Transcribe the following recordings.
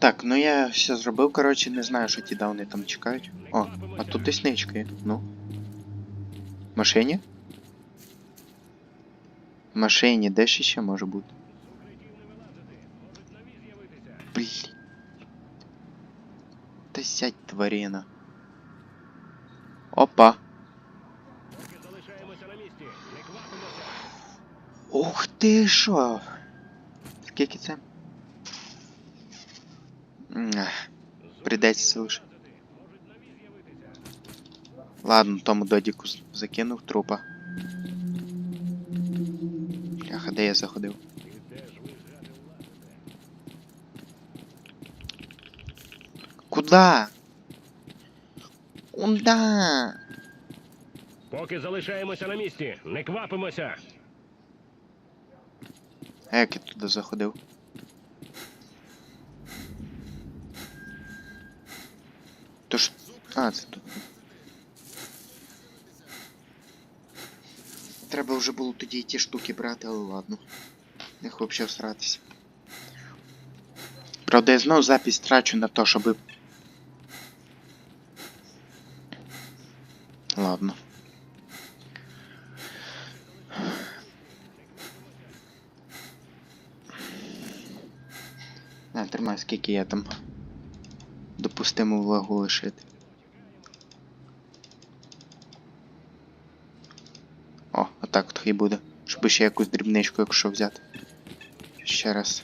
Так, ну я все зробив, коротше, не знаю, що ті дауни там чекають. О, а тут десь ничка є. Ну. В машині? В машині, де ще ще може бути? Блін. Та сядь, тварина. Опа. Ух ти що? Скільки це? Прийдеться лише. Ладно, тому додіку закинув трупа. Бляха, де я заходив? Куда? Куда? Поки залишаємося на місці, не квапимося. А як я туди заходив? 15. Треба вже було тоді і ті штуки брати, але ладно. Не хочу всратися. Правда, я знову запись трачу на то, щоб... Ладно. Не, тримай, скільки я там допустимо влагу лишити. Отак от хай буде. Щоб ще якусь дрібничку, якщо взяти. Ще раз.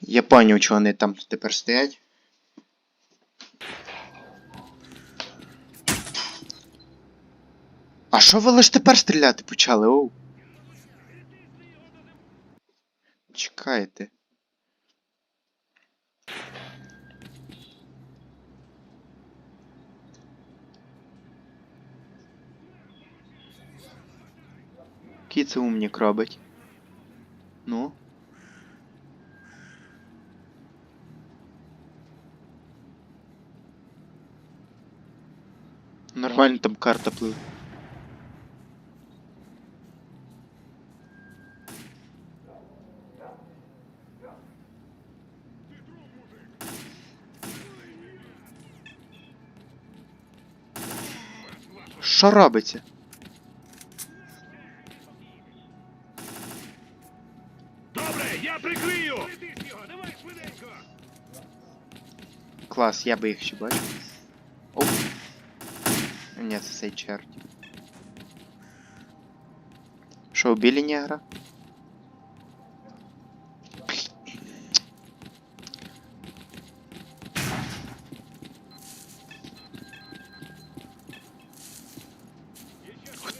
Я поняв, чого вони там тепер стоять. А що ви лише тепер стріляти почали, оу? Чекайте. Це умнік робить? Ну? Нормально там карта пливе. Що? Клас, я би їх ще бачив. Оу. Ні, це цей черт. Убили негра?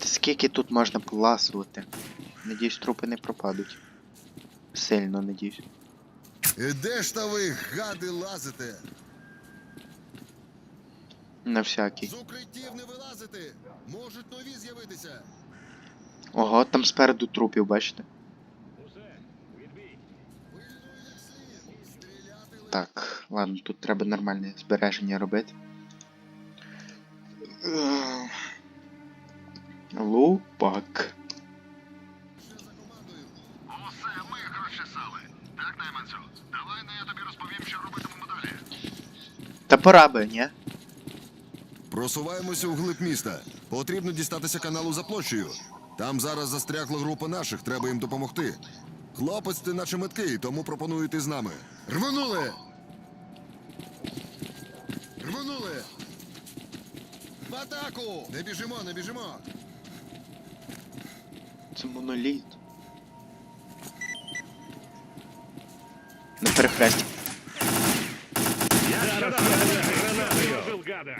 Скільки тут можна поласувати? Надіюсь, трупи не пропадуть. Сильно надіюсь. І де ж та ви, гади, лазите? На всякий. З укриттів не вилазити. Можуть нові з'явитися. Ого, там спереду трупів, бачите? Так, ладно, тут треба нормальне збереження робити. Лупак. Усе ми гроші сали. Так, найманцю? Давай не я тобі розповім, що робитимемо далі. Та пора би, ні? Просуваємося вглиб міста. Потрібно дістатися каналу за площею. Там зараз застрягла група наших, треба їм допомогти. Хлопець, ти наче меткий, тому пропоную йти з нами. Рвонули! Рвонули! В атаку! Не біжимо, не біжимо! Це моноліт. На перехресті. Я зараз гранатою! Жил, гада!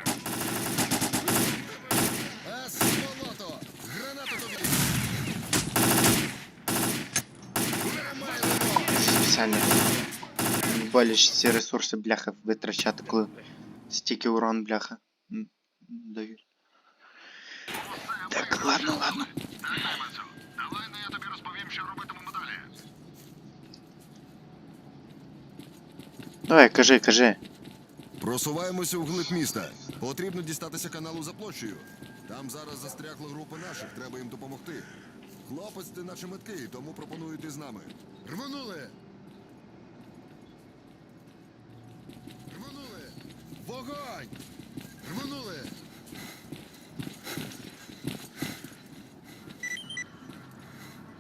А сволото! Гранату тобі! Вимайлимо! Спеціально. Боліч ці ресурси, бляха, витрачати, коли стільки урон, бляха. Дають. Так, ладно, ладно. Давай не я тобі розповім, що робитимемо далі. Давай, кажи, кажи. Просуваємося вглиб міста. Потрібно дістатися каналу за площею. Там зараз застрягла група наших, треба їм допомогти. Хлопець, ти наче меткий, тому пропоную йти з нами. Рванули! Вогонь! Рванули!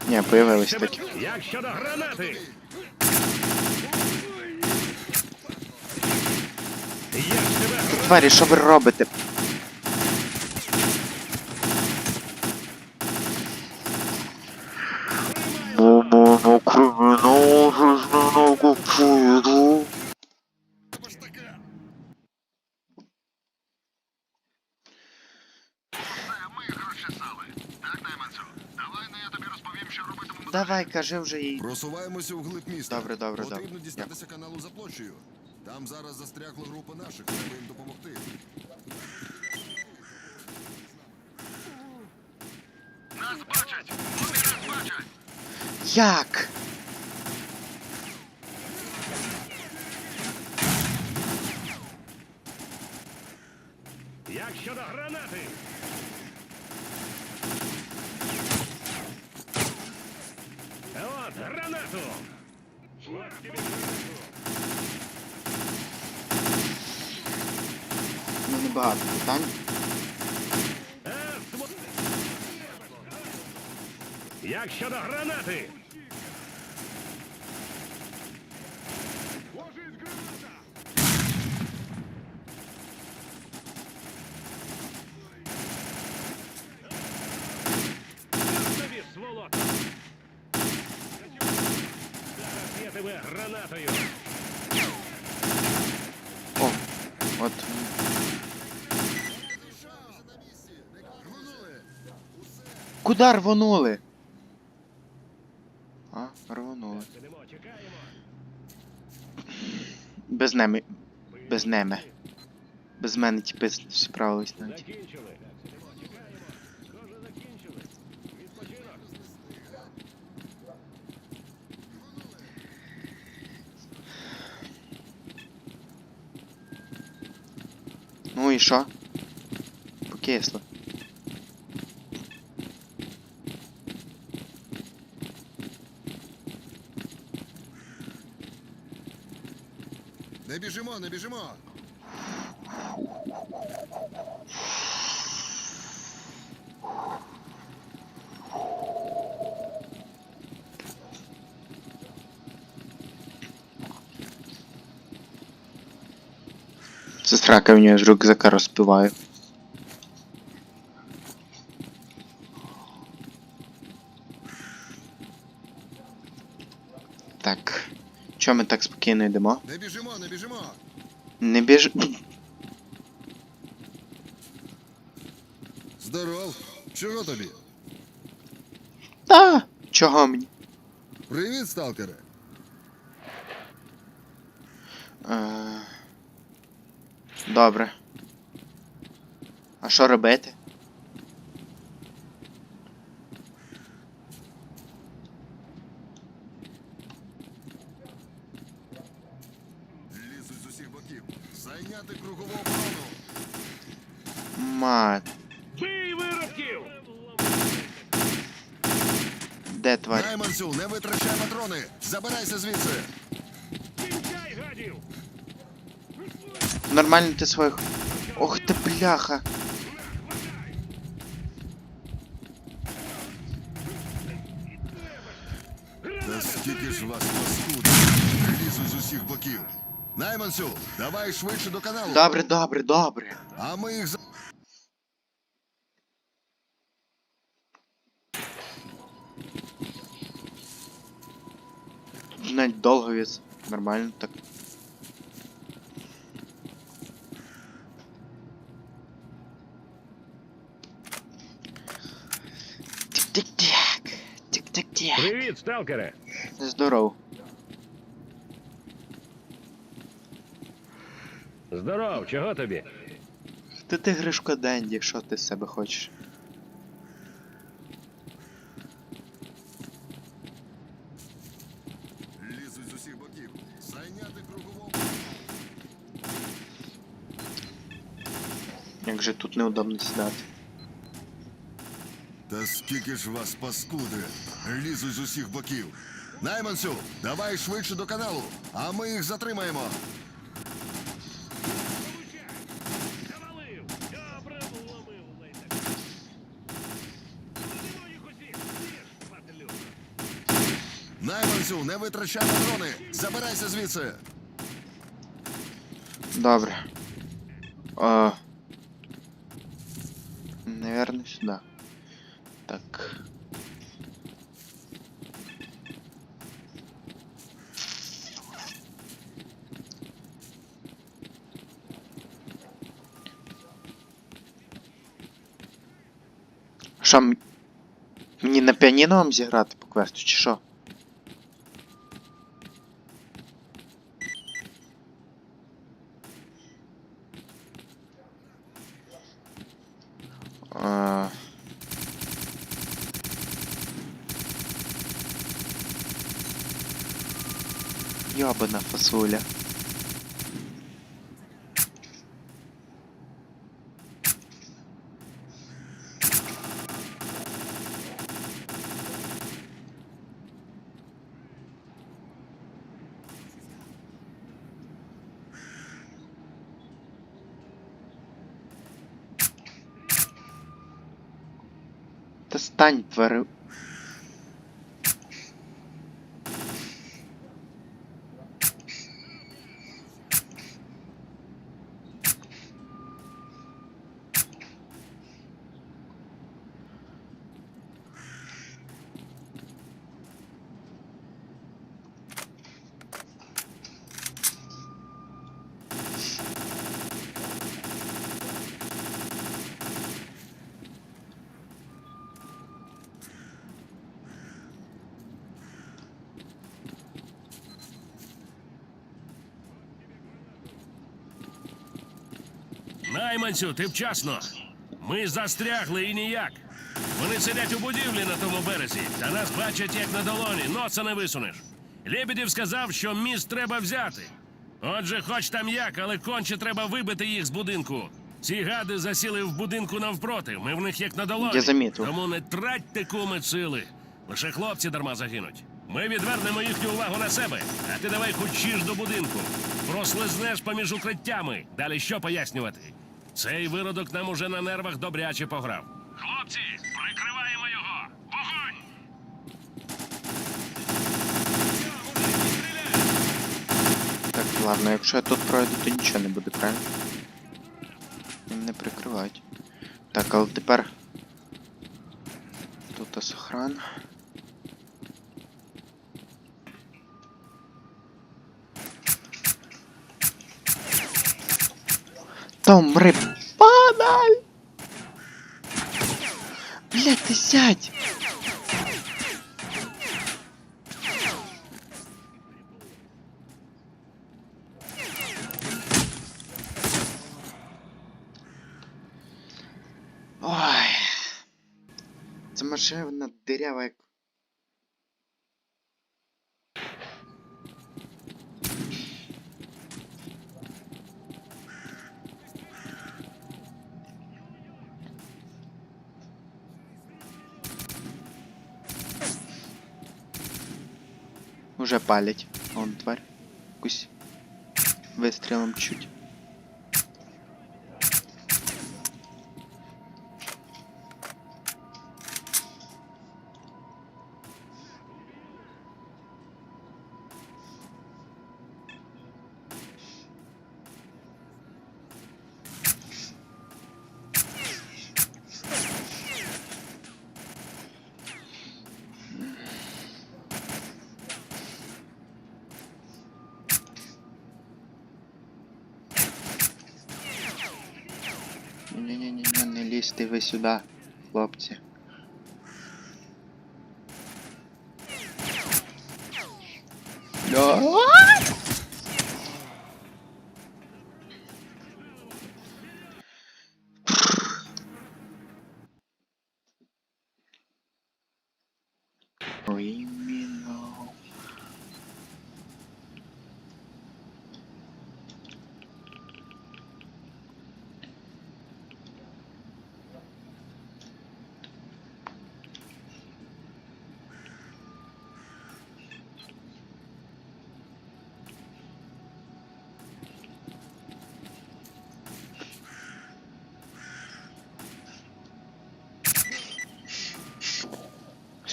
Ні, появились такі. Як щодо гранати? Як тебе гранати? Тварі, що ви робите? Мама, кримінал, жизненно купую. Треба ж таке! Все, ми їх розчесали. Так, найманцю? Давай, ну я тобі розповім, що робитимемо. Давай, кажи вже їй. Просуваємося в глиб міста. Добре, добре, добре. Потрібно дістатися каналу за площею. Там зараз застрягла група наших, треба їм допомогти. Нас бачать! Вони нас бачать! Як? Як щодо гранати? От, тобі гранату! Ну небагато питань. Як щодо гранати? Тобі, сволота! Зараз я тебе гранатою! О, от. Рванули! Куда рвонули? А, рвонули. Без неми. Без неми. Без мене тіпи справились навіть. Ну і що? Покисло. Не біжимо, не біжимо! Сестра в нього з рюкзака розпиває. Так. Чого ми так спокійно йдемо? Не біжимо, не біжимо! Не біж. Здоров! Чого тобі? Та, чого мені? Привіт, сталкере! Е... Добре. А що робити? Лізуть з усіх боків. Зайняти кругову оборону. Мат, Бий виродків! де тварь? Найманцю, не витрачай патрони! Забирайся звідси! Кінчай, гадів! Нормально ти своїх. Ох ти бляха. Та скільки ж вас паскуд! Лізуть з усіх боків. Найманцю, давай швидше до каналу. Добре, добре, добре. А ми їх за... Навіть довго віз. Нормально так. Привіт, сталкере! Здоров. Здоров, чого тобі? Ти ти Гришко Денді, що ти з себе хочеш? Лізуть з усіх боків. Зайняти кругову. Як же тут неудобно сідати. Та скільки ж вас, паскуди, лізуть з усіх боків. Найманцю, давай швидше до каналу, а ми їх затримаємо. Найманцю, не витрачай патрони! Забирайся звідси! Добре. О. Наверное, сюда. Що, м- мені на піаніно вам зіграти по квесту, чи що? А... Ёбана фасуля. Стань, Найманцю, ти вчасно. Ми застрягли і ніяк. Вони сидять у будівлі на тому березі, та нас бачать як на долоні, носа не висунеш. Лебедів сказав, що міст треба взяти. Отже, хоч там як, але конче треба вибити їх з будинку. Ці гади засіли в будинку навпроти. Ми в них як на долоні. Я замітив. Тому не тратьте куми сили. Лише хлопці дарма загинуть. Ми відвернемо їхню увагу на себе, а ти давай хочеш до будинку. Прослизнеш поміж укриттями. Далі що пояснювати? Цей виродок нам уже на нервах добряче пограв. Хлопці, прикриваємо його! Вогонь! Так, ладно, якщо я тут пройду, то нічого не буде, правильно? Їм не прикривають. Так, але тепер. Тут ось охрана. Да умри, падай! Блядь, ты сядь! Ой. Це машина дырявая Уже палять. Вон тварь. Кусь. Выстрелом чуть. Лізьте ви сюди, хлопці. Да.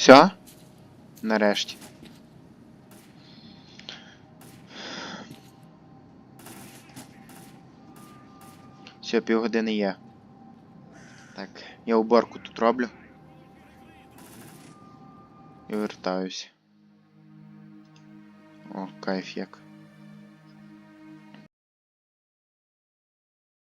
Все? Нарешті. Все, півгодини є. Так, я уборку тут роблю. І вертаюсь. О, кайф як.